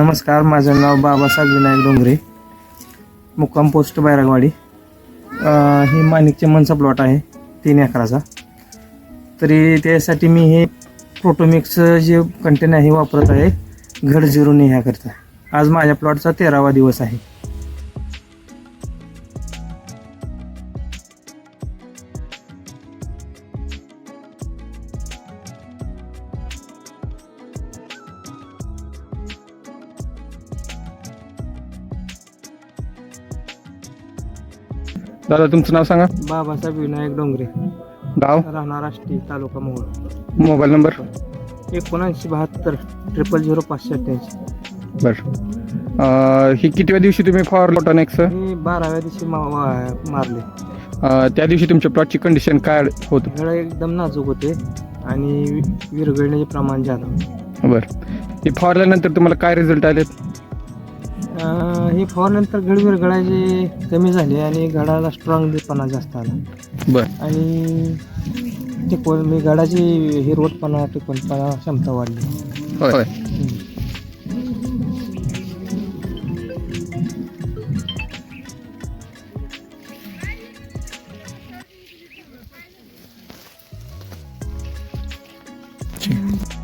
नमस्कार माझं नाव बाबासाहेब विनायक डोंगरे. मुक्काम पोस्ट बैरागवाडी. हे मानिकचे माणिकचे मनचा प्लॉट आहे तीन एकराचा. तरी त्यासाठी मी हे प्रोटोमिक्स जे कंटेन आहे हे वापरत आहे घड झिरून ह्याकरता आज माझ्या प्लॉटचा तेरावा दिवस आहे. दादा तुमचं नाव सांगा. बाबासाहेब विनायक डोंगरे. गाव? राहणार आष्टी तालुका मोहोळ. Mobile number? एकोणऐंशी बहात्तर ट्रिपल झिरो पाचशे अठ्ठ्याऐंशी. बर. ही कितव्या दिवशी तुम्ही फॉर लोटॉनेक्स मी बाराव्या दिवशी मा- वा- मारले. त्या दिवशी तुमच्या प्लॉटची कंडिशन काय होत? घड एकदम नाजूक होते आणि वि- विरघळण्याचे प्रमाण जादा. बर. ही फॉरल्यानंतर तुम्हाला काय रिझल्ट आले अं, हे फवारनंतर घड विरघळायचे कमी झाले आणि घडाला स्ट्रॉंगपणा जास्त आला. बर. आणि टिकवून मी घडाची हिरवटपणा टिकवणपणा क्षमता वाढली. होय. हम्म.